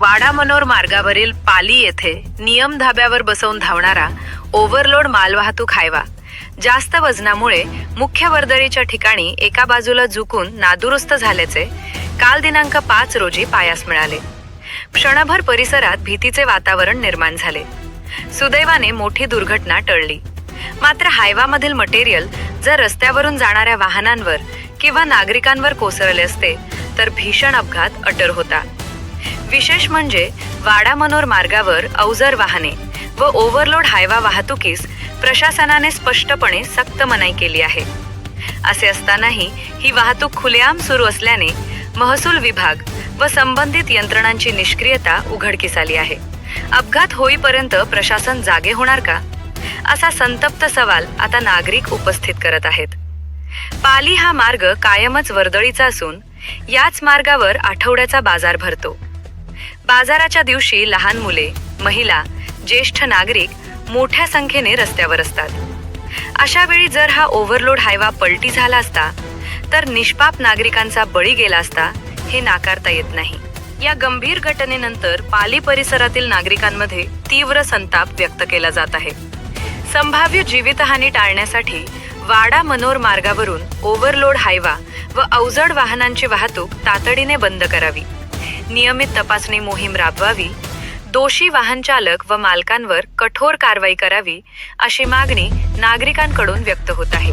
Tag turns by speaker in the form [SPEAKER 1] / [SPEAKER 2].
[SPEAKER 1] वाडा मनोर मार्गावरील पाली येथे नियम धाब्यावर बसवून धावणारा ओव्हरलोड मालवाहतूक हायवा. जास्त वजनामुळे मुख्य वर्दळीच्या ठिकाणी एका बाजूला झुकून नादुरुस्त झाल्याचे काल दिनांक पाच रोजी पायास मिळाले. क्षणभर परिसरात भीतीचे वातावरण निर्माण झाले. सुदैवाने मोठी दुर्घटना टळली. मात्र हायवामधील मटेरियल जर रस्त्यावरून जाणाऱ्या वाहनांवर किंवा नागरिकांवर कोसळले असते तर भीषण अपघात अटर होता. विशेष म्हणजे वाडा मनोर मार्गावर अवजर वाहने व ओव्हरलोड हायवा वाहतुकीस प्रशासनाने स्पष्टपणे सक्त मनाई केली आहे. असे असतानाही ही वाहतूक खुलेआम सुरू असल्याने महसूल विभाग व संबंधित यंत्रणांची निष्क्रियता उघडकीस आली आहे. अपघात होईपर्यंत प्रशासन जागे होणार का? असा संतप्त सवाल आता नागरिक उपस्थित करत आहेत. पाली हा मार्ग कायमच वर्दळीचा असून याच मार्गावर आठवड्याचा बाजार भरतो. बाजाराच्या दिवशी लहान मुले महिला ज्येष्ठ नागरिक मोठ्या संख्येने रस्त्यावर असतात. अशा वेळी जर हा ओव्हरलोड हायवा पलटी झाला असता तर निष्पाप नागरिकांचा बळी गेला असता हे नाकारता येत नाही. या गंभीर घटनेनंतर पाली परिसरातील नागरिकांमध्ये तीव्र संताप व्यक्त केला जात आहे. संभाव्य जीवितहानी टाळण्यासाठी वाडा मनोर मार्गावरून ओव्हरलोड हायवा व अवजड वाहनांची वाहतूक तातडीने बंद करावी. नियमित तपासणी मोहीम राबवावी दोषी वाहन चालक व मालकांवर कठोर कारवाई करावी अशी मागणी नागरिकांकडून व्यक्त होत आहे.